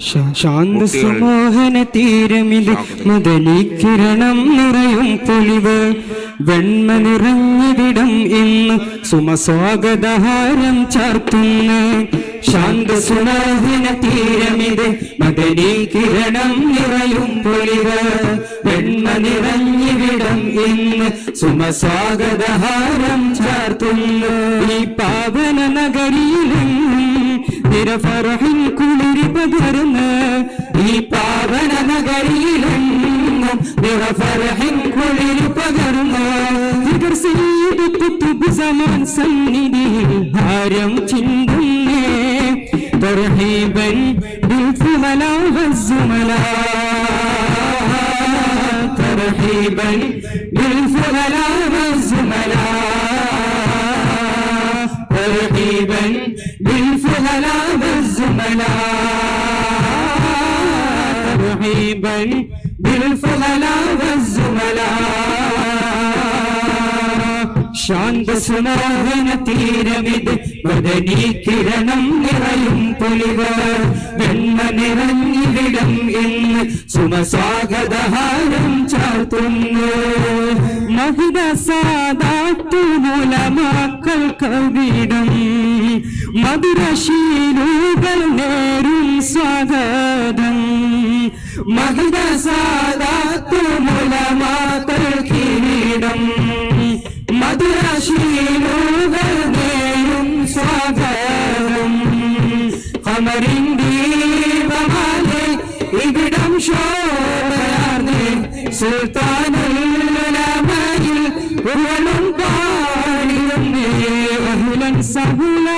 ശ- ശാന്ത സമോഹന തീരമിത് മദനീകിരണം നിറയും പൊലിവ്. വെണ്മ നിറഞ്ഞിവിടം ഇന്ന് സുമസ്വാഗതഹാരം ചാർത്തുന്ന. ശാന്ത സുമോഹന തീരമിത് മദനീകിരണം നിറയും പൊലിവ്. വെണ്മ നിറഞ്ഞിവിടം ഇന്ന് സുമസ്വാഗതഹാരം ചാർത്തുന്നു. നിരഫറഹിൻ കുളിരി പകർന്ന് ഈ പാവന നഗരിയിലെങ്ങും നിറഫറഹിൻ കുളിരി പകർന്ന് ഫിഗർ സീഡ് കുത്തുബ് ഭാരം തർഹീബൻ بالفضلاء والزملاء ترحيبا بالفضلاء والزملاء ശാന്ത സമാധാന തീരമിത് മദനീകിരണം നിറയും പൊലിവ് വെണ്ണ നിറഞ്ഞിവിടം എന്ന് സുമസ്വാഗതഹാരം ചാർത്തുന്നു മഹിത സാദാത്തു മൂലമാക്കൾ കവിടം. മധുരശീലുകൾ നേരും സ്വാഗതം. മഹിത സാദാത്തു നേരും സ്വാഗതം. അമരിൻ ദീപമാലെ ഇവിടം ശോഭയാർന്ന്. സുൽത്താനുലമയിൽ ഉരുളും പാടിയും സഹുല